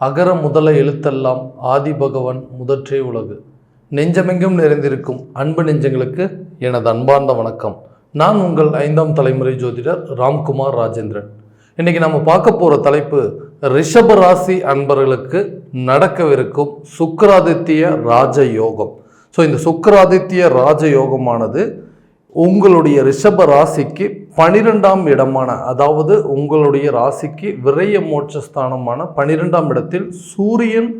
அகர முதல எழுத்தெல்லாம் ஆதி பகவன் முதற்றே உலகு. நெஞ்சமெங்கும் நிறைந்திருக்கும் அன்பு நெஞ்சங்களுக்கு எனது அன்பார்ந்த வணக்கம். நான் உங்கள் ஐந்தாம் தலைமுறை ஜோதிடர் ராம்குமார் ராஜேந்திரன். இன்னைக்கு நம்ம பார்க்க போகிற தலைப்பு ரிஷப ராசி அன்பர்களுக்கு நடக்கவிருக்கும் சுக்கராதித்ய ராஜ யோகம் ஸோ இந்த சுக்கராதித்ய ராஜ யோகமானது உங்களுடைய ரிஷப ராசிக்கு பனிரெண்டாம் இடமான அதாவது உங்களுடைய ராசிக்கு விரைய மோட்சஸ்தானமான பனிரெண்டாம் இடத்தில் சூரியன்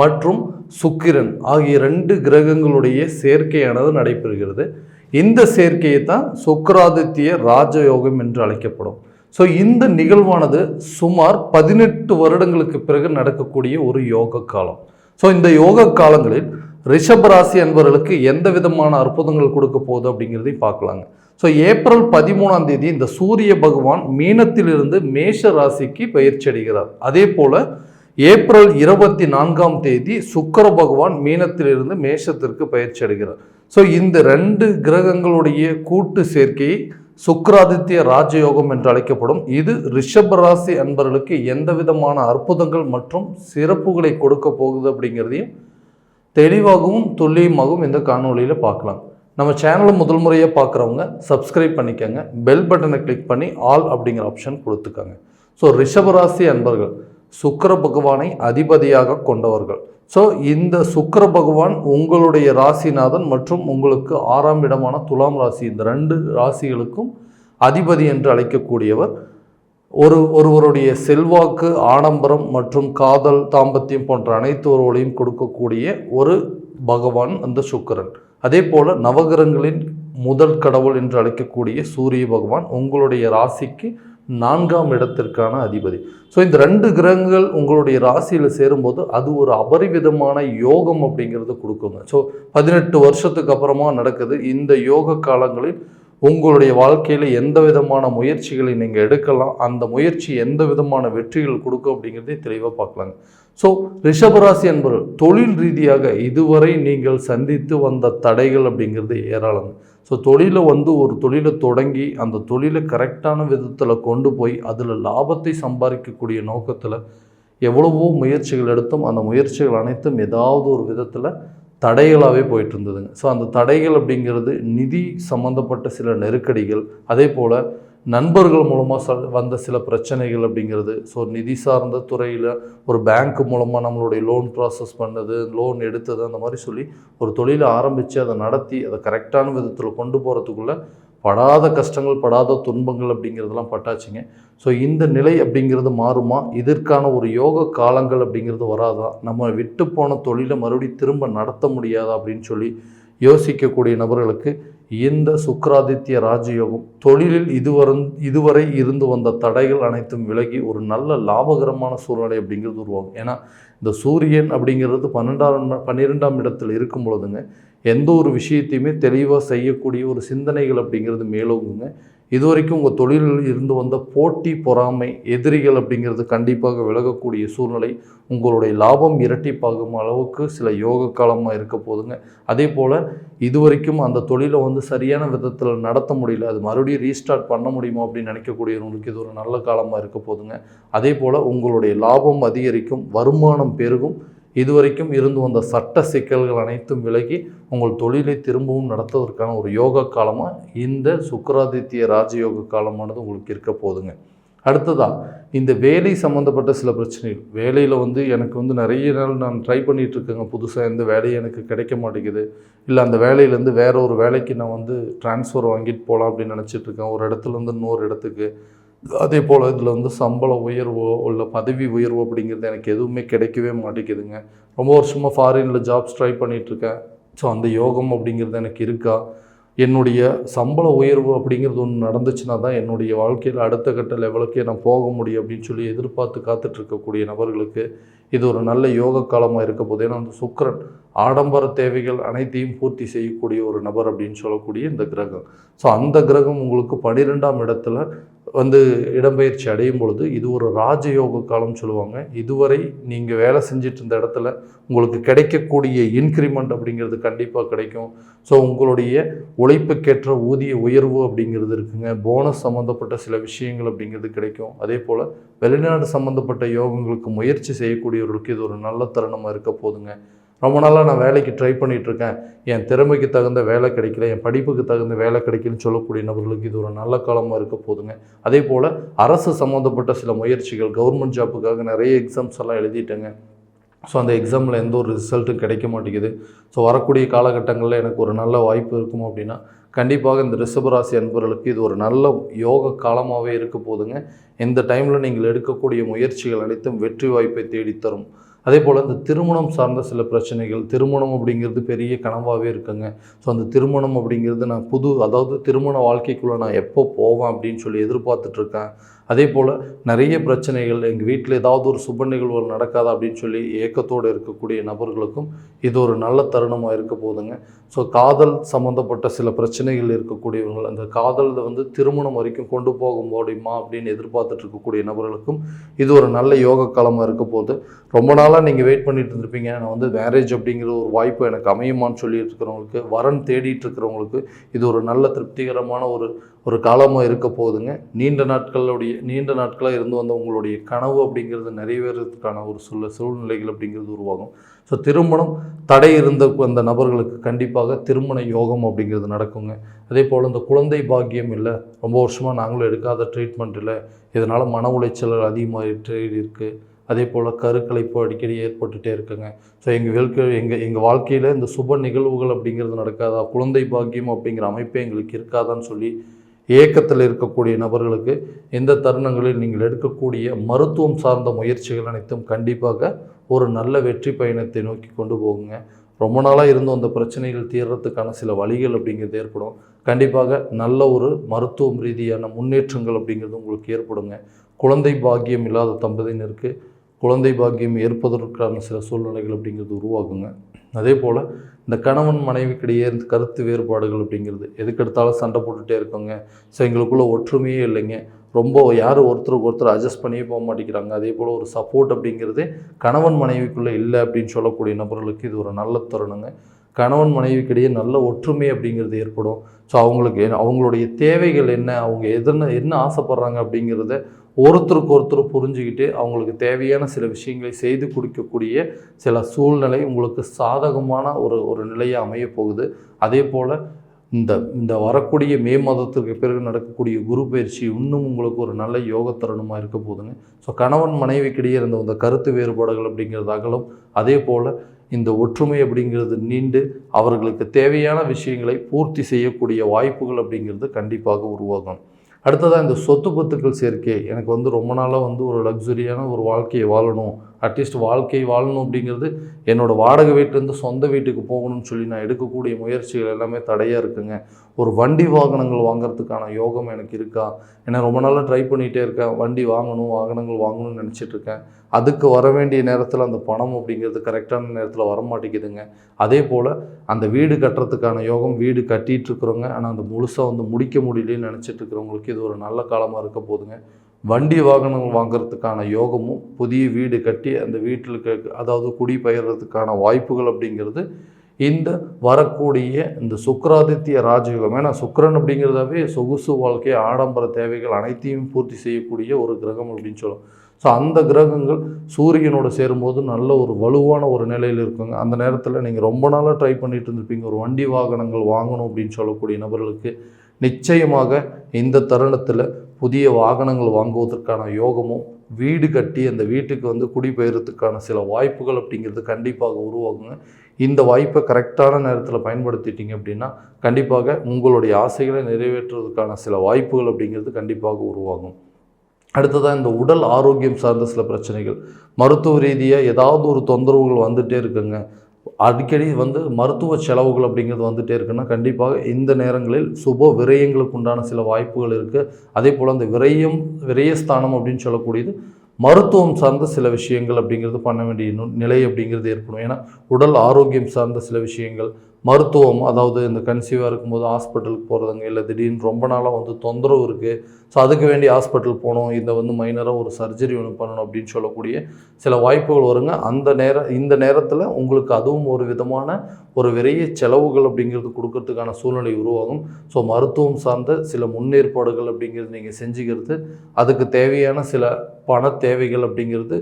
மற்றும் சுக்கிரன் ஆகிய ரெண்டு கிரகங்களுடைய சேர்க்கையானது நடைபெறுகிறது. இந்த சேர்க்கையை தான் சுக்கராதித்ய ராஜயோகம் என்று அழைக்கப்படும். ஸோ இந்த நிகழ்வானது சுமார் பதினெட்டு வருடங்களுக்கு பிறகு நடக்கக்கூடிய ஒரு யோக காலம். ஸோ இந்த யோக காலங்களில் ரிஷப் ராசி அன்பர்களுக்கு எந்த விதமான அற்புதங்கள் கொடுக்க போகுது அப்படிங்கிறதையும் பார்க்கலாங்க. ஸோ ஏப்ரல் பதிமூணாம் தேதி இந்த சூரிய பகவான் மீனத்திலிருந்து மேஷ ராசிக்கு பயிற்சி அடைகிறார். அதே போல் ஏப்ரல் இருபத்தி நான்காம் தேதி சுக்கர பகவான் மீனத்திலிருந்து மேஷத்திற்கு பயிற்சி அடைகிறார். ஸோ இந்த ரெண்டு கிரகங்களுடைய கூட்டு சேர்க்கையை சுக்கராதித்ய ராஜயோகம் என்று அழைக்கப்படும். இது ரிஷபராசி அன்பர்களுக்கு எந்த விதமான அற்புதங்கள் மற்றும் சிறப்புகளை கொடுக்க போகுது அப்படிங்கிறதையும் தெளிவாகவும் துல்லியமாகவும் இந்த காணொலியில் பார்க்கலாம். நம்ம சேனலை முதல் முறையாக பார்க்குறவங்க சப்ஸ்கிரைப் பண்ணிக்கோங்க. பெல் பட்டனை கிளிக் பண்ணி ஆல் அப்படிங்கிற ஆப்ஷன் கொடுத்துக்கோங்க. ஸோ ரிஷபராசி அன்பர்கள் சுக்கர பகவானை அதிபதியாக கொண்டவர்கள். ஸோ இந்த சுக்கர பகவான் உங்களுடைய ராசிநாதன் மற்றும் உங்களுக்கு ஆறாம் இடமான துலாம் ராசி இந்த ரெண்டு ராசிகளுக்கும் அதிபதி என்று அழைக்கக்கூடியவர். ஒரு ஒருவருடைய செல்வாக்கு ஆடம்பரம் மற்றும் காதல் தாம்பத்தியம் போன்ற அனைத்து உறவுகளையும் கொடுக்கக்கூடிய ஒரு பகவான் அந்த சுக்கிரன். அதே போல் நவகிரகங்களின் முதல் கடவுள் என்று அழைக்கக்கூடிய சூரிய பகவான் உங்களுடைய ராசிக்கு நான்காம் இடத்திற்கான அதிபதி. ஸோ இந்த ரெண்டு கிரகங்கள் உங்களுடைய ராசியில் சேரும்போது அது ஒரு அபரிவிதமான யோகம் அப்படிங்கிறத கொடுக்குங்க. ஸோ பதினெட்டு வருஷத்துக்கு அப்புறமா நடக்குது. இந்த யோக காலங்களில் உங்களுடைய வாழ்க்கையில் எந்த விதமான முயற்சிகளை நீங்கள் எடுக்கலாம் அந்த முயற்சி எந்த விதமான வெற்றிகள் கொடுக்கும் அப்படிங்கிறதே தெளிவாக பார்க்கலாங்க. ஸோ ரிஷபராசி என்பவர் தொழில் ரீதியாக இதுவரை நீங்கள் சந்தித்து வந்த தடைகள் அப்படிங்கிறது ஏராளம். ஸோ தொழிலை வந்து ஒரு தொழிலை தொடங்கி அந்த தொழிலை கரெக்டான விதத்தில் கொண்டு போய் அதில் லாபத்தை சம்பாதிக்கக்கூடிய நோக்கத்தில் எவ்வளவோ முயற்சிகள் எடுத்தும் அந்த முயற்சிகள் அனைத்தும் ஏதாவது ஒரு விதத்தில் தடைகளாகவே போயிட்டு இருந்ததுங்க ஸோ அந்த தடைகள் அப்படிங்கிறது நிதி சம்மந்தப்பட்ட சில நெருக்கடிகள் அதே போல் நண்பர்கள் மூலமாக ச வந்த சில பிரச்சனைகள் அப்படிங்கிறது. ஸோ நிதி சார்ந்த துறையில் ஒரு பேங்க் மூலமாக நம்மளுடைய லோன் ப்ராசஸ் பண்ணது லோன் எடுத்தது அந்த மாதிரி சொல்லி ஒரு தொழிலை ஆரம்பித்து அதை நடத்தி அதை கரெக்டான விதத்தில் கொண்டு போகிறதுக்குள்ளே படாத கஷ்டங்கள் படாத துன்பங்கள் அப்படிங்கிறதெல்லாம் பட்டாச்சுங்க. ஸோ இந்த நிலை அப்படிங்கிறது மாறுமா? இதற்கான ஒரு யோக காலங்கள் அப்படிங்கிறது வராதா? நம்ம விட்டு போன தொழிலை மறுபடியும் திரும்ப நடத்த முடியாதா? அப்படின்னு சொல்லி யோசிக்கக்கூடிய நபர்களுக்கு இந்த சுக்கராதித்ய ராஜயோகம் தொழிலில் இதுவரை இதுவரை இருந்து வந்த தடைகள் அனைத்தும் விலகி ஒரு நல்ல லாபகரமான சூழ்நிலை அப்படிங்கிறது உருவாகும். ஏன்னா இந்த சூரியன் அப்படிங்கிறது பன்னெண்டாம் பன்னிரெண்டாம் இடத்தில் இருக்கும் பொழுதுங்க எந்த ஒரு விஷயத்தையுமே தெளிவாக செய்யக்கூடிய ஒரு சிந்தனைகள் அப்படிங்கிறது மேலோங்குங்க. இது வரைக்கும் உங்கள் தொழிலில் இருந்து வந்த போட்டி பொறாமை எதிரிகள் அப்படிங்கிறது கண்டிப்பாக விலகக்கூடிய சூழ்நிலை உங்களுடைய லாபம் இரட்டிப்பாகும் அளவுக்கு சில யோக காலமாக இருக்க போதுங்க. அதே போல் இது வரைக்கும் அந்த தொழிலை வந்து சரியான விதத்தில் நடத்த முடியல அது மறுபடியும் ரீஸ்டார்ட் பண்ண முடியுமா அப்படின்னு நினைக்கக்கூடியவங்களுக்கு இது ஒரு நல்ல காலமாக இருக்க போதுங்க. அதே போல் உங்களுடைய லாபம் அதிகரிக்கும் வருமானம் பெருகும் இதுவரைக்கும் இருந்து வந்த சட்ட சிக்கல்கள் அனைத்தும் விலகி உங்கள் தொழிலை திரும்பவும் நடத்துவதற்கான ஒரு யோக காலமாக இந்த சுக்கராதித்ய ராஜயோக காலமானது உங்களுக்கு இருக்க போதுங்க. அடுத்ததாக இந்த வேலை சம்மந்தப்பட்ட சில பிரச்சனைகள். வேலையில் வந்து எனக்கு வந்து நிறைய நாள் நான் ட்ரை பண்ணிகிட்ருக்கேங்க புதுசாக எந்த வேலையும் எனக்கு கிடைக்க மாட்டேங்குது. இல்லை அந்த வேலையிலேருந்து வேறு ஒரு வேலைக்கு நான் வந்து ட்ரான்ஸ்ஃபர் வாங்கிட்டு போகலாம் அப்படின்னு நினச்சிட்ருக்கேன் ஒரு இடத்துலேருந்து இன்னொரு இடத்துக்கு. அதே போல் இதில் வந்து சம்பள உயர்வோ இல்லை பதவி உயர்வோ அப்படிங்கிறது எனக்கு எதுவுமே கிடைக்கவே மாட்டேங்குதுங்க. ரொம்ப வருஷமாக ஃபாரினில் ஜாப்ஸ் ட்ரை பண்ணிகிட்ருக்கேன் ஸோ அந்த யோகம் அப்படிங்கிறது எனக்கு இருக்கா? என்னுடைய சம்பள உயர்வு அப்படிங்கிறது ஒன்று நடந்துச்சுன்னா தான் என்னுடைய வாழ்க்கையில் அடுத்த கட்ட லெவலுக்கே நான் போக முடியும் அப்படின்னு சொல்லி எதிர்பார்த்து காத்துட்ருக்கக்கூடிய நபர்களுக்கு இது ஒரு நல்ல யோக காலமாக இருக்க போது ஏன்னா அந்த சுக்கரன் ஆடம்பர தேவைகள் அனைத்தையும் பூர்த்தி செய்யக்கூடிய ஒரு நபர் அப்படின்னு சொல்லக்கூடிய இந்த கிரகம். ஸோ அந்த கிரகம் உங்களுக்கு பன்னிரெண்டாம் இடத்துல வந்து இடம்பெயர்ச்சி அடையும் பொழுது இது ஒரு ராஜயோக காலம் சொல்லுவாங்க. இதுவரை நீங்கள் வேலை செஞ்சிட்டு இருந்த இடத்துல உங்களுக்கு கிடைக்கக்கூடிய இன்க்ரிமெண்ட் அப்படிங்கிறது கண்டிப்பாக கிடைக்கும். ஸோ உங்களுடைய உழைப்புக்கேற்ற ஊதிய உயர்வு அப்படிங்கிறது இருக்குங்க. போனஸ் சம்மந்தப்பட்ட சில விஷயங்கள் அப்படிங்கிறது கிடைக்கும். அதே போல் வெளிநாடு சம்மந்தப்பட்ட யோகங்களுக்கு முயற்சி செய்யக்கூடியவர்களுக்கு இது ஒரு நல்ல தருணமாக இருக்க போதுங்க. ரொம்ப நாளாக நான் வேலைக்கு ட்ரை பண்ணிகிட்ருக்கேன் என் திறமைக்கு தகுந்த வேலை கிடைக்கல என் படிப்புக்கு தகுந்த வேலை கிடைக்கலன்னு சொல்லக்கூடிய நபர்களுக்கு இது ஒரு நல்ல காலமாக இருக்க போதுங்க. அதே போல் அரசு சம்மந்தப்பட்ட சில முயற்சிகள் கவர்மெண்ட் ஜாப்புக்காக நிறைய எக்ஸாம்ஸ் எல்லாம் எழுதிட்டேங்க. ஸோ அந்த எக்ஸாமில் எந்த ஒரு ரிசல்ட்டும் கிடைக்க மாட்டேங்குது. ஸோ வரக்கூடிய காலகட்டங்களில் எனக்கு ஒரு நல்ல வாய்ப்பு இருக்கும் அப்படின்னா கண்டிப்பாக இந்த ரிஷபராசி அன்பர்களுக்கு இது ஒரு நல்ல யோக காலமாகவே இருக்க போதுங்க. இந்த டைமில் நீங்கள் எடுக்கக்கூடிய முயற்சிகள் அனைத்தும் வெற்றி வாய்ப்பை தேடித்தரும். அதே போல் இந்த திருமணம் சார்ந்த சில பிரச்சனைகள் திருமணம் அப்படிங்கிறது பெரிய கனவாகவே இருக்குங்க. ஸோ அந்த திருமணம் அப்படிங்கிறது நான் புது அதாவது திருமண வாழ்க்கைக்குள்ளே நான் எப்போ போவேன் அப்படின்னு சொல்லி எதிர்பார்த்துட்ருக்கேன் அதே போல் நிறைய பிரச்சனைகள் எங்கள் வீட்டில் ஏதாவது ஒரு சுப நிகழ்வுகள் நடக்காதா அப்படின்னு சொல்லி ஏக்கத்தோடு இருக்கக்கூடிய நபர்களுக்கும் இது ஒரு நல்ல தருணமாக இருக்க போதுங்க ஸோ காதல் சம்மந்தப்பட்ட சில பிரச்சனைகள் இருக்கக்கூடியவங்கள் அந்த காதலில் வந்து திருமணம் வரைக்கும் கொண்டு போக முடியுமா அப்படின்னு எதிர்பார்த்துட்டு இருக்கக்கூடிய நபர்களுக்கும் இது ஒரு நல்ல யோக காலமாக இருக்க போது ரொம்ப நாளாக நீங்கள் வெயிட் பண்ணிட்டு இருந்திருப்பீங்க. நான் வந்து மேரேஜ் அப்படிங்கிற ஒரு வாய்ப்பு எனக்கு அமையுமான்னு சொல்லிட்டு இருக்கிறவங்களுக்கு வரன் தேடிட்டு இருக்கிறவங்களுக்கு இது ஒரு நல்ல திருப்திகரமான ஒரு ஒரு காலமாக இருக்க போகுதுங்க. நீண்ட நாட்களுடைய நீண்ட நாட்களாக இருந்து வந்த உங்களுடைய கனவு அப்படிங்கிறது நிறைவேறதுக்கான ஒரு சில சூழ்நிலைகள் அப்படிங்கிறது உருவாகும். ஸோ திருமணம் தடை இருந்த அந்த நபர்களுக்கு கண்டிப்பாக திருமண யோகம் அப்படிங்கிறது நடக்குங்க. அதே போல் இந்த குழந்தை பாக்கியம் இல்லை ரொம்ப வருஷமாக நாங்களும் எடுக்காத ட்ரீட்மெண்ட் இல்லை இதனால் மன உளைச்சல் அதிகமாகிட்டு இருக்குது அதே போல் கருக்கலைப்பு அடிக்கடி ஏற்பட்டுகிட்டே இருக்குங்க. ஸோ எங்கள் வாழ்க்கை எங்கள் எங்கள் வாழ்க்கையில் இந்த சுப நிகழ்வுகள் அப்படிங்கிறது நடக்காதா? குழந்தை பாக்கியம் அப்படிங்கிற அமைப்பே எங்களுக்கு இருக்காதான்னு சொல்லி ஏக்கத்தில் இருக்கக்கூடிய நபர்களுக்கு இந்த தருணங்களில் நீங்கள் எடுக்கக்கூடிய மருத்துவம் சார்ந்த முயற்சிகள் அனைத்தும் கண்டிப்பாக ஒரு நல்ல வெற்றி பயணத்தை நோக்கி கொண்டு போகுங்க. ரொம்ப நாளாக இருந்தும் அந்த பிரச்சனைகள் தீர்றதுக்கான சில வழிகள் அப்படிங்கிறது ஏற்படும். கண்டிப்பாக நல்ல ஒரு மருத்துவம் ரீதியான முன்னேற்றங்கள் அப்படிங்கிறது உங்களுக்கு ஏற்படுங்க. குழந்தை பாக்கியம் இல்லாத தம்பதியினருக்கு குழந்தை பாக்கியம் ஏற்பதற்கான சில சூழ்நிலைகள் அப்படிங்கிறது உருவாகுங்க. அதே போல் இந்த கணவன் மனைவிக்கிடையே இந்த கருத்து வேறுபாடுகள் அப்படிங்கிறது எதுக்கெடுத்தாலும் சண்டை போட்டுகிட்டே இருக்கோங்க. ஸோ எங்களுக்குள்ளே ஒற்றுமையே இல்லைங்க. ரொம்ப யாரும் ஒருத்தருக்கு ஒருத்தர் அட்ஜஸ்ட் பண்ணியே போக மாட்டேங்கிறாங்க. அதே போல் ஒரு சப்போர்ட் அப்படிங்கிறது கணவன் மனைவிக்குள்ளே இல்லை அப்படின்னு சொல்லக்கூடிய நபர்களுக்கு இது ஒரு நல்ல தருணங்க. கணவன் மனைவிக்கிடையே நல்ல ஒற்றுமை அப்படிங்கிறது ஏற்படும். ஸோ அவங்களுக்கு அவங்களுடைய தேவைகள் என்ன அவங்க எதன என்ன ஆசைப்படுறாங்க அப்படிங்கிறத ஒருத்தருக்கு ஒருத்தர் புரிஞ்சுக்கிட்டு அவங்களுக்கு தேவையான சில விஷயங்களை செய்து கொடுக்கக்கூடிய சில சூழ்நிலை உங்களுக்கு சாதகமான ஒரு ஒரு நிலையாக அமைய போகுது. அதே போல் இந்த இந்த வரக்கூடிய மே மாதத்துக்கு பிறகு நடக்கக்கூடிய குரு பயிற்சி இன்னும் உங்களுக்கு ஒரு நல்ல யோக தருணமாக இருக்க போகுதுங்க. ஸோ கணவன் மனைவிக்கிடையே இருந்த இந்த கருத்து வேறுபாடுகள் அப்படிங்கிறது அகலும். அதே போல் இந்த ஒற்றுமை அப்படிங்கிறது நீண்டு அவர்களுக்கு தேவையான விஷயங்களை பூர்த்தி செய்யக்கூடிய வாய்ப்புகள் அப்படிங்கிறது கண்டிப்பாக உருவாகும். அடுத்ததாக இந்த சொத்து பத்துக்கள் சேர்க்கை. எனக்கு வந்து ரொம்ப நாளாக வந்து ஒரு லக்ஸுரியான ஒரு வாழ்க்கையை வாழணும். அட்லீஸ்ட் வாழ்க்கை வாழணும் அப்படிங்கிறது என்னோடய வாடகை வீட்டிலேருந்து சொந்த வீட்டுக்கு போகணும்னு சொல்லி நான் எடுக்கக்கூடிய முயற்சிகள் எல்லாமே தடையாக இருக்குங்க. ஒரு வண்டி வாகனங்கள் வாங்குறதுக்கான யோகம் எனக்கு இருக்கா? ஏன்னா ரொம்ப நாளாக ட்ரை பண்ணிகிட்டே இருக்கேன். வண்டி வாங்கணும் வாகனங்கள் வாங்கணும்னு நினச்சிட்ருக்கேன் அதுக்கு வர வேண்டிய நேரத்தில் அந்த பணம் அப்படிங்கிறது கரெக்டான நேரத்தில் வரமாட்டேங்குதுங்க அதே போல் அந்த வீடு கட்டுறதுக்கான யோகம் வீடு கட்டிகிட்டு ஆனால் அந்த முழுசாக வந்து முடிக்க முடியலன்னு நினச்சிட்ருக்குறவங்களுக்கு இது ஒரு நல்ல காலமாக இருக்க போதுங்க வண்டி வாகனங்கள் வாங்குறதுக்கான யோகமும் புதிய வீடு கட்டி அந்த வீட்டில் அதாவது குடிபெயர்றதுக்கான வாய்ப்புகள் அப்படிங்கிறது இந்த வரக்கூடிய இந்த சுக்கராதித்ய ராஜயோகம். ஏன்னா சுக்கரன் அப்படிங்கிறதாவே சொகுசு வாழ்க்கை ஆடம்பர தேவைகள் அனைத்தையும் பூர்த்தி செய்யக்கூடிய ஒரு கிரகம் அப்படின்னு சொல்லுவோம். ஸோ அந்த கிரகங்கள் சூரியனோட சேரும்போது நல்ல ஒரு வலுவான ஒரு நிலையில் இருக்குங்க. அந்த நேரத்தில் நீங்கள் ரொம்ப நாளாக ட்ரை பண்ணிட்டு இருந்திருப்பீங்க. ஒரு வண்டி வாகனங்கள் வாங்கணும் அப்படின்னு சொல்லக்கூடிய நபர்களுக்கு நிச்சயமாக இந்த தருணத்தில் புதிய வாகனங்கள் வாங்குவதற்கான யோகமும் வீடு கட்டி அந்த வீட்டுக்கு வந்து குடிபெயர்றதுக்கான சில வாய்ப்புகள் அப்படிங்கிறது கண்டிப்பாக உருவாகுங்க. இந்த வாய்ப்பை கரெக்டான நேரத்தில் பயன்படுத்திட்டீங்க அப்படின்னா கண்டிப்பாக உங்களுடைய ஆசைகளை நிறைவேற்றுவதற்கான சில வாய்ப்புகள் அப்படிங்கிறது கண்டிப்பாக உருவாகும். அடுத்ததாக இந்த உடல் ஆரோக்கியம் சார்ந்த சில பிரச்சனைகள். மருத்துவ ரீதியாக ஏதாவது ஒரு தொந்தரவுகள் வந்துகிட்டே இருக்குங்க. அடிக்கடி வந்து மருத்துவ செலவுகள் அப்படிங்கிறது வந்துகிட்டே இருக்குன்னா கண்டிப்பாக இந்த நேரங்களில் சுப விரயங்களுக்கு உண்டான சில வாய்ப்புகள் இருக்குது அதே போல் அந்த விரயம் விரயஸ்தானம் அப்படின்னு சொல்லக்கூடியது மருத்துவம் சார்ந்த சில விஷயங்கள் அப்படிங்கிறது பண்ண வேண்டிய நிலை அப்படிங்கிறது ஏற்படும். ஏன்னா உடல் ஆரோக்கியம் சார்ந்த சில விஷயங்கள் மருத்துவம் அதாவது இந்த கன்சீவாக இருக்கும்போது ஹாஸ்பிட்டலுக்கு போகிறதுங்க இல்லை திடீர்னு ரொம்ப நாளாக வந்து தொந்தரவு இருக்குது ஸோ அதுக்கு வேண்டி ஹாஸ்பிட்டல் போகணும் இந்த வந்து மைனராக ஒரு சர்ஜரி ஒன்று பண்ணணும் அப்படின்னு சொல்லக்கூடிய சில வாய்ப்புகள் வருங்க. அந்த நேரம் இந்த நேரத்தில் உங்களுக்கு அதுவும் ஒரு விதமான ஒரு விரைய செலவுகள் அப்படிங்கிறது கொடுக்கறதுக்கான சூழ்நிலை உருவாகும். ஸோ மருத்துவம் சார்ந்த சில முன்னேற்பாடுகள் அப்படிங்கிறது நீங்கள் செஞ்சுக்கிறது அதுக்கு தேவையான சில பண தேவைகள் அப்படிங்கிறது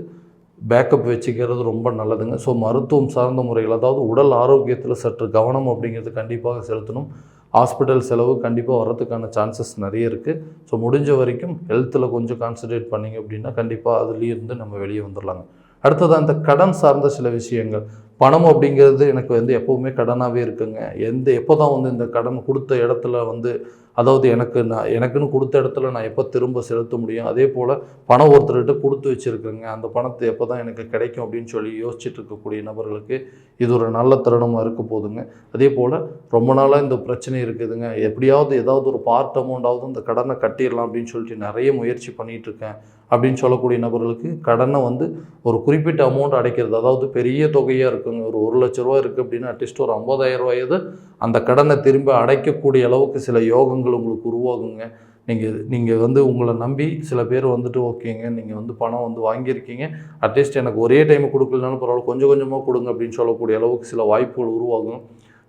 பேக்கப் வச்சுக்கிறது ரொம்ப நல்லதுங்க. ஸோ மருத்துவம் சார்ந்த முறைகள் அதாவது உடல் ஆரோக்கியத்தில் சற்று கவனம் அப்படிங்கிறது கண்டிப்பாக செலுத்தணும். ஹாஸ்பிட்டல் செலவு கண்டிப்பாக வரதுக்கான சான்சஸ் நிறைய இருக்குது ஸோ முடிஞ்ச வரைக்கும் ஹெல்த்தில் கொஞ்சம் கான்சன்ட்ரேட் பண்ணிங்க அப்படின்னா கண்டிப்பாக அதுலேருந்து நம்ம வெளியே வந்துடலாங்க அடுத்தது அந்த கடன் சார்ந்த சில விஷயங்கள். பணம் அப்படிங்கிறது எனக்கு வந்து எப்போவுமே கடனாகவே இருக்குங்க. எந்த எப்போ தான் வந்து இந்த கடன் கொடுத்த இடத்துல வந்து அதாவது எனக்கு நான் எனக்குன்னு கொடுத்த இடத்துல நான் எப்போ திரும்ப செலுத்த முடியும்? அதே போல் பணம் ஒருத்தர்கிட்ட கொடுத்து வச்சுருக்கேங்க அந்த பணத்தை எப்போ தான் எனக்கு கிடைக்கும் அப்படின்னு சொல்லி யோசிச்சுட்டு இருக்கக்கூடிய நபர்களுக்கு இது ஒரு நல்ல தருணமாக இருக்க போதுங்க. அதே போல் ரொம்ப நாளாக இந்த பிரச்சனை இருக்குதுங்க. எப்படியாவது ஏதாவது ஒரு பார்ட் அமௌண்ட்டாவது இந்த கடனை கட்டிடலாம் அப்படின்னு சொல்லிட்டு நிறைய முயற்சி பண்ணிகிட்ருக்கேன் அப்படின்னு சொல்லக்கூடிய நபர்களுக்கு கடனை வந்து ஒரு குறிப்பிட்ட அமௌண்ட் அடைக்கிறது. அதாவது பெரிய தொகையாக இருக்குங்க. ஒரு ஒரு லட்ச ரூபா இருக்குது அப்படின்னா அட்லீஸ்ட் ஒரு ஐம்பதாயிரம் ரூபாயது அந்த கடனை திரும்ப அடைக்கக்கூடிய அளவுக்கு சில யோகங்கள் உங்களுக்கு உருவாகுங்க. நீங்கள் நீங்கள் வந்து உங்களை நம்பி சில பேர் வந்துட்டு ஓகேங்க நீங்கள் வந்து பணம் வந்து வாங்கியிருக்கீங்க. அட்லீஸ்ட் எனக்கு ஒரே டைம் கொடுக்கலனாலும் பரவாயில்ல கொஞ்சம் கொஞ்சமாக கொடுங்க அப்படின்னு சொல்லக்கூடிய அளவுக்கு சில வாய்ப்புகள் உருவாகும்.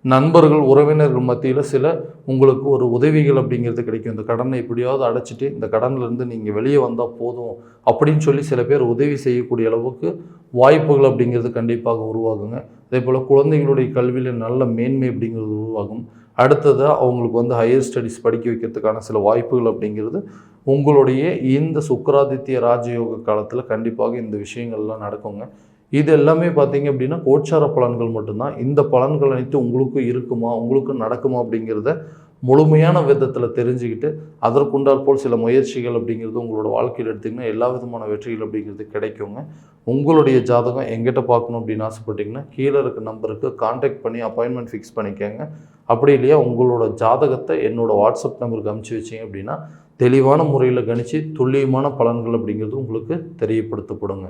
நண்பர்கள் உறவினர்கள் மத்தியில் சில உங்களுக்கு ஒரு உதவிகள் அப்படிங்கிறது கிடைக்கும். இந்த கடனை எப்படியாவது அடைச்சிட்டு இந்த கடன்லேருந்து நீங்கள் வெளியே வந்தால் போதும் அப்படின்னு சொல்லி சில பேர் உதவி செய்யக்கூடிய அளவுக்கு வாய்ப்புகள் அப்படிங்கிறது கண்டிப்பாக உருவாகுங்க. அதே போல் குழந்தைங்களுடைய கல்வியில் நல்ல மேன்மை அப்படிங்கிறது உருவாகும். அடுத்ததாக அவங்களுக்கு வந்து ஹையர் ஸ்டடீஸ் படிக்க வைக்கிறதுக்கான சில வாய்ப்புகள் அப்படிங்கிறது உங்களுடைய இந்த சுக்கராதித்ய ராஜயோக காலத்தில் கண்டிப்பாக இந்த விஷயங்கள்லாம் நடக்குங்க. இது எல்லாமே பார்த்தீங்க அப்படின்னா கோச்சார பலன்கள் மட்டும்தான். இந்த பலன்கள் அனைத்து உங்களுக்கும் இருக்குமா உங்களுக்கும் நடக்குமா அப்படிங்கிறத முழுமையான விதத்தில் தெரிஞ்சுக்கிட்டு அதற்குண்டால் போல் சில முயற்சிகள் அப்படிங்கிறது உங்களோட வாழ்க்கையில் எடுத்திங்கன்னா எல்லா விதமான வெற்றிகள் அப்படிங்கிறது கிடைக்குங்க. உங்களுடைய ஜாதகம் எங்கிட்ட பார்க்கணும் அப்படின்னு ஆசைப்பட்டீங்கன்னா கீழே இருக்க நம்பருக்கு காண்டாக்ட் பண்ணி அப்பாயின்மெண்ட் ஃபிக்ஸ் பண்ணிக்கோங்க. அப்படி இல்லையா உங்களோட ஜாதகத்தை என்னோடய வாட்ஸ்அப் நம்பருக்கு அமுச்சு வச்சிங்க அப்படின்னா தெளிவான முறையில் கணித்து துல்லியமான பலன்கள் அப்படிங்கிறது உங்களுக்கு தெரியப்படுத்தப்படுங்க.